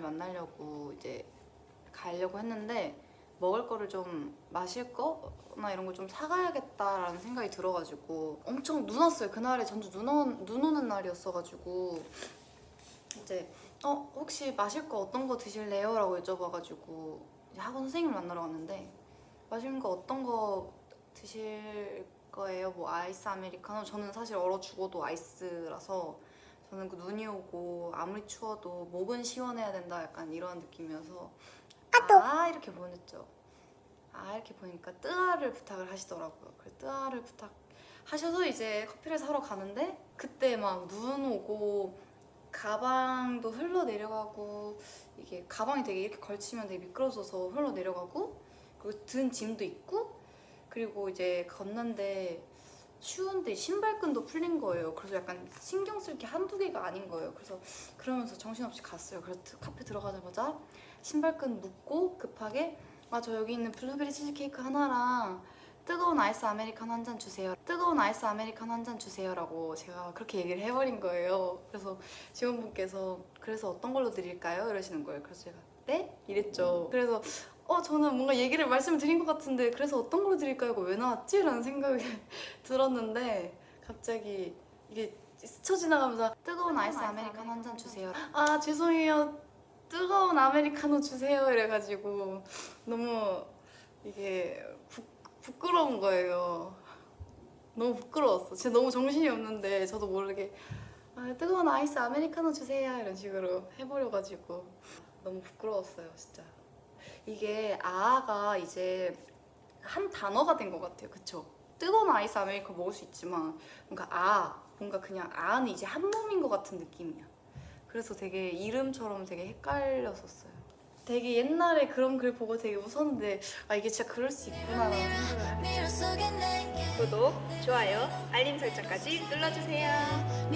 만나려고 이제 가려고 했는데 먹을 거를 좀 마실 거나 이런 걸 좀 사가야겠다라는 생각이 들어가지고 엄청 눈 왔어요. 그날에 전주 눈, 오, 눈 오는 날이었어가지고 이제 어 혹시 마실 거 어떤 거 드실래요? 라고 여쭤봐가지고 이제 학원 선생님을 만나러 갔는데 마시는 거 어떤 거 드실 거예요? 뭐 아이스 아메리카노? 저는 사실 얼어 죽어도 아이스라서 저는 그 눈이 오고 아무리 추워도 목은 시원해야 된다 약간 이런 느낌이어서 아 이렇게 보냈죠. 아 이렇게 보니까 뜨아를 부탁을 하시더라고요. 그래서 뜨아를 부탁하셔서 이제 커피를 사러 가는데 그때 막 눈 오고 가방도 흘러 내려가고 이게 가방이 되게 이렇게 걸치면 되게 미끄러져서 흘러 내려가고 그리고 든 짐도 있고 그리고 이제 걷는데 추운데 신발끈도 풀린 거예요. 그래서 약간 신경 쓸 게 한두 개가 아닌 거예요. 그래서 그러면서 정신없이 갔어요. 그래서 카페 들어가자마자 신발끈 묶고 급하게 아 저 여기 있는 블루베리 치즈케이크 하나랑 뜨거운 아이스 아메리카노 한 잔 주세요. 뜨거운 아이스 아메리카노 한 잔 주세요라고 제가 그렇게 얘기를 해버린 거예요. 그래서 직원분께서 그래서 어떤 걸로 드릴까요? 이러시는 거예요. 그래서 제가 네? 이랬죠. 그래서 어 저는 뭔가 얘기를 말씀을 드린 것 같은데 그래서 어떤 걸로 드릴까요? 이거 왜 나왔지? 라는 생각이 들었는데 갑자기 이게 스쳐 지나가면서 뜨거운 아이스 아메리카노 한 잔 주세요. 아 죄송해요. 뜨거운 아메리카노 주세요. 이래가지고 너무 이게 부, 부끄러운 거예요. 너무 부끄러웠어. 진짜 너무 정신이 없는데 저도 모르게 아, 뜨거운 아이스 아메리카노 주세요. 이런 식으로 해버려가지고 너무 부끄러웠어요. 진짜. 이게 아가 이제 한 단어가 된 것 같아요. 그쵸? 뜨거운 아이스 아메리카노 먹을 수 있지만 뭔가 아 뭔가 그냥 아는 이제 한 몸인 것 같은 느낌이야. 그래서 되게 이름처럼 되게 헷갈렸었어요. 되게 옛날에 그런 글 보고 되게 웃었는데 아 이게 진짜 그럴 수 있구나라는 생각을 구독, 좋아요, 알림 설정까지 눌러주세요.